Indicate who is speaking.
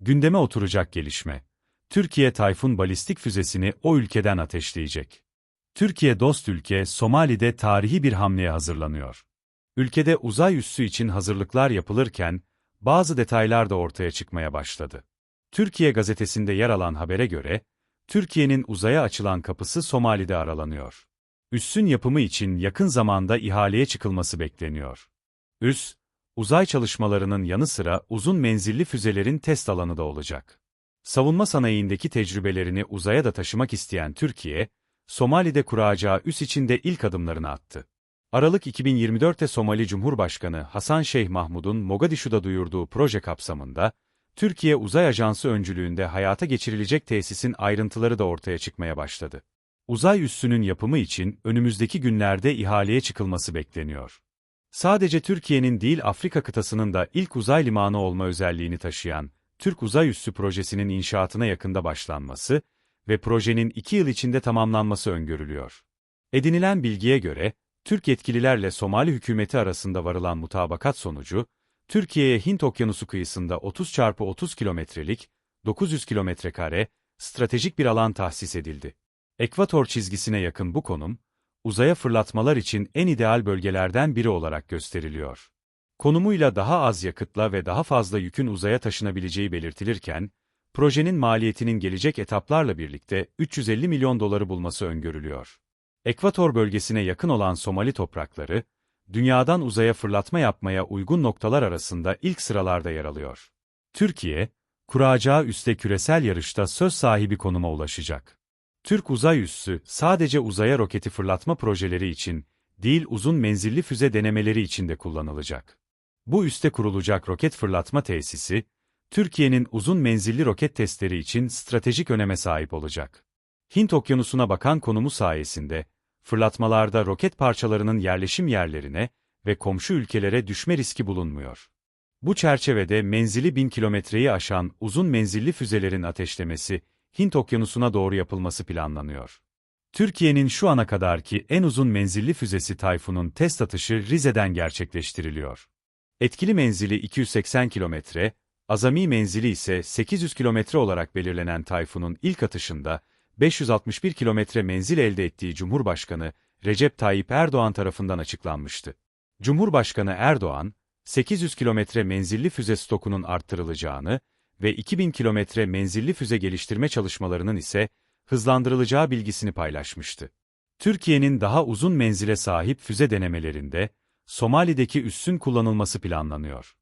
Speaker 1: Gündeme oturacak gelişme. Türkiye Tayfun balistik füzesini o ülkeden ateşleyecek. Türkiye dost ülke Somali'de tarihi bir hamleye hazırlanıyor. Ülkede uzay üssü için hazırlıklar yapılırken, bazı detaylar da ortaya çıkmaya başladı. Türkiye gazetesinde yer alan habere göre, Türkiye'nin uzaya açılan kapısı Somali'de aralanıyor. Üssün yapımı için yakın zamanda ihaleye çıkılması bekleniyor. Üs, uzay çalışmalarının yanı sıra uzun menzilli füzelerin test alanı da olacak. Savunma sanayindeki tecrübelerini uzaya da taşımak isteyen Türkiye, Somali'de kuracağı üs içinde ilk adımlarını attı. Aralık 2024'te Somali Cumhurbaşkanı Hasan Şeyh Mahmud'un Mogadishu'da duyurduğu proje kapsamında, Türkiye Uzay Ajansı öncülüğünde hayata geçirilecek tesisin ayrıntıları da ortaya çıkmaya başladı. Uzay üssünün yapımı için önümüzdeki günlerde ihaleye çıkılması bekleniyor. Sadece Türkiye'nin değil Afrika kıtasının da ilk uzay limanı olma özelliğini taşıyan Türk Uzay Üssü projesinin inşaatına yakında başlanması ve projenin iki yıl içinde tamamlanması öngörülüyor. Edinilen bilgiye göre, Türk yetkililerle Somali hükümeti arasında varılan mutabakat sonucu, Türkiye'ye Hint Okyanusu kıyısında 30 çarpı 30 kilometrelik, 900 kilometre kare, stratejik bir alan tahsis edildi. Ekvator çizgisine yakın bu konum, uzaya fırlatmalar için en ideal bölgelerden biri olarak gösteriliyor. Konumuyla daha az yakıtla ve daha fazla yükün uzaya taşınabileceği belirtilirken, projenin maliyetinin gelecek etaplarla birlikte 350 milyon doları bulması öngörülüyor. Ekvator bölgesine yakın olan Somali toprakları, dünyadan uzaya fırlatma yapmaya uygun noktalar arasında ilk sıralarda yer alıyor. Türkiye, kuracağı üste küresel yarışta söz sahibi konuma ulaşacak. Türk Uzay Üssü sadece uzaya roketi fırlatma projeleri için, değil uzun menzilli füze denemeleri için de kullanılacak. Bu üste kurulacak roket fırlatma tesisi, Türkiye'nin uzun menzilli roket testleri için stratejik öneme sahip olacak. Hint Okyanusu'na bakan konumu sayesinde, fırlatmalarda roket parçalarının yerleşim yerlerine ve komşu ülkelere düşme riski bulunmuyor. Bu çerçevede menzili bin kilometreyi aşan uzun menzilli füzelerin ateşlemesi, Hint Okyanusu'na doğru yapılması planlanıyor. Türkiye'nin şu ana kadarki en uzun menzilli füzesi Tayfun'un test atışı Rize'den gerçekleştiriliyor. Etkili menzili 280 kilometre, azami menzili ise 800 kilometre olarak belirlenen Tayfun'un ilk atışında, 561 kilometre menzil elde ettiği Cumhurbaşkanı Recep Tayyip Erdoğan tarafından açıklanmıştı. Cumhurbaşkanı Erdoğan, 800 kilometre menzilli füze stokunun arttırılacağını ve 2000 kilometre menzilli füze geliştirme çalışmalarının ise hızlandırılacağı bilgisini paylaşmıştı. Türkiye'nin daha uzun menzile sahip füze denemelerinde, Somali'deki üssün kullanılması planlanıyor.